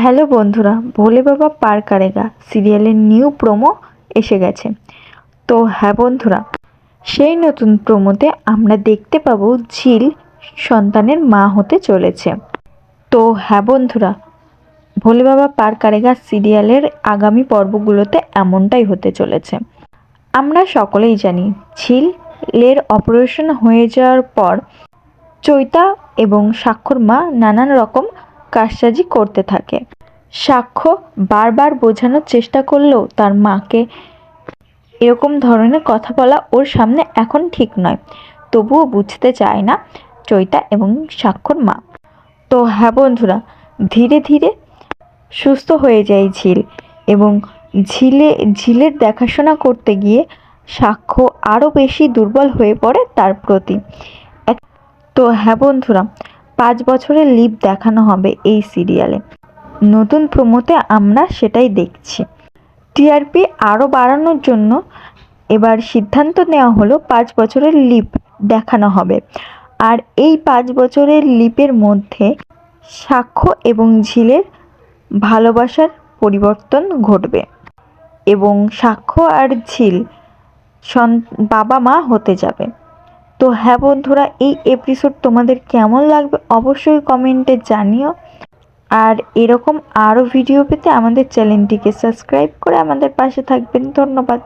Hello বন্ধুরা, ভোলে বাবা পার কারেগা সিরিয়ালের নিউ প্রোমো এসে গেছে। তো হ্যাঁ বন্ধুরা, সেই নতুন প্রোমোতে আমরা দেখতে পাবো ঝিল সন্তানের মা হতে চলেছে। তো হ্যাঁ বন্ধুরা, ভোলে বাবা পার কারেগা সিরিয়ালের আগামী পর্বগুলোতে এমনটাই হতে চলেছে। আমরা সকলেই জানি ঝিল ঝিলের অপারেশন হয়ে যাওয়ার পর চৈতা এবং স্বাক্ষর মা নানান রকম কারসাজি করতে থাকে। সাক্ষ্য বারবার বোঝানোর চেষ্টা করলেও তার মাকে এরকম ধরনের কথা বলা ওর সামনে এখন ঠিক নয়। তবুও বুঝতে চায় না চৈতা এবং স্বাক্ষর মা। তো হ্যাঁ বন্ধুরা, ধীরে ধীরে সুস্থ হয়ে যায় ঝিল এবং ঝিলে, ঝিলের দেখাশোনা করতে গিয়ে সাক্ষ্য আরও বেশি দুর্বল হয়ে পড়ে তার প্রতি। তো হ্যাঁ বন্ধুরা পাঁচ বছরের লিভ দেখানো হবে এই সিরিয়ালে। নতুন প্রোমোতে আমরা সেটাই দেখছি। টিআরপি আরও বাড়ানোর জন্য এবার সিদ্ধান্ত নেওয়া হলো পাঁচ বছরের লিপ দেখানো হবে। আর এই পাঁচ বছরের লিপের মধ্যে সাক্ষ্য এবং ঝিলের ভালোবাসার পরিবর্তন ঘটবে এবং সাক্ষ্য আর ঝিল সন- বাবা মা হতে যাবে। তো হ্যাঁ বন্ধুরা, এই এপিসোড তোমাদের কেমন লাগবে অবশ্যই কমেন্টে জানিও। আর এরকম আরও ভিডিও পেতে আমাদের চ্যানেলটিকে সাবস্ক্রাইব করে আমাদের পাশে থাকবেন। ধন্যবাদ।